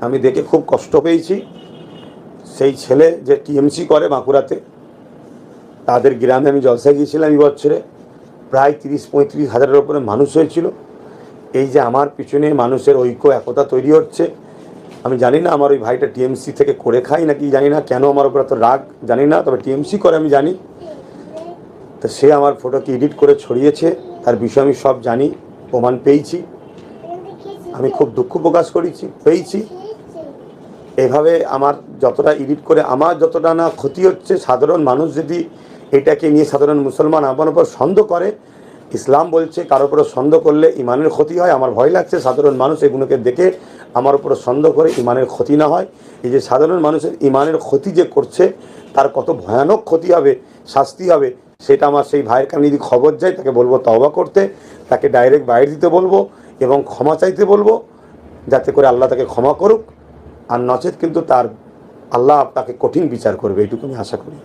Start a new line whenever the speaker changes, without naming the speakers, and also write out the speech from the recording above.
আমি দেখে খুব কষ্ট পেয়েছি। সেই ছেলে যে টিএমসি করে বাঁকুড়াতে, তাদের গ্রামে আমি জলসায় গিয়েছিলাম এই বছরে। প্রায় তিরিশ, পঁয়ত্রিশ হাজারের ওপরে মানুষ হয়েছিল। এই যে আমার পিছনে মানুষের ঐক্য, একতা তৈরি হচ্ছে, আমি জানি না আমার ওই ভাইটা টিএমসি থেকে করে খাই নাকি, জানি না কেন আমার উপর এত রাগ, জানি না, তবে টিএমসি করে আমি জানি। তো সে আমার ফটোকে এডিট করে ছড়িয়েছে, তার বিষয়ে আমি সব জানি, প্রমাণ পেয়েছি। আমি খুব দুঃখ প্রকাশ করেছি, পেয়েছি। এভাবে আমার যতটা এডিট করে আমার যতটা না ক্ষতি হচ্ছে, সাধারণ মানুষ যদি এটাকে নিয়ে সাধারণ মুসলমান আমার উপর সন্দেহ করে, ইসলাম বলছে কারোর উপরে সন্দেহ করলে ইমানের ক্ষতি হয়, আমার ভয় লাগছে, সাধারণ মানুষ এগুলোকে দেখে আমার উপরে সন্দেহ করে ইমানের ক্ষতি না হয়। এই যে সাধারণ মানুষের ইমানের ক্ষতি যে করছে, তার কত ভয়ানক ক্ষতি হবে, শাস্তি হবে, সেটা আমার সেই ভাইয়ের কাছে যদি খবর যায়, তাকে বলব তওবা করতে, তাকে ডাইরেক্ট বাইরে দিতে বলব এবং ক্ষমা চাইতে বলব, যাতে করে আল্লাহ তাকে ক্ষমা করুক। আর নচেত কিন্তু তার আল্লাহ তাকে কঠিন বিচার করবে এইটুকু আমি আশা করি।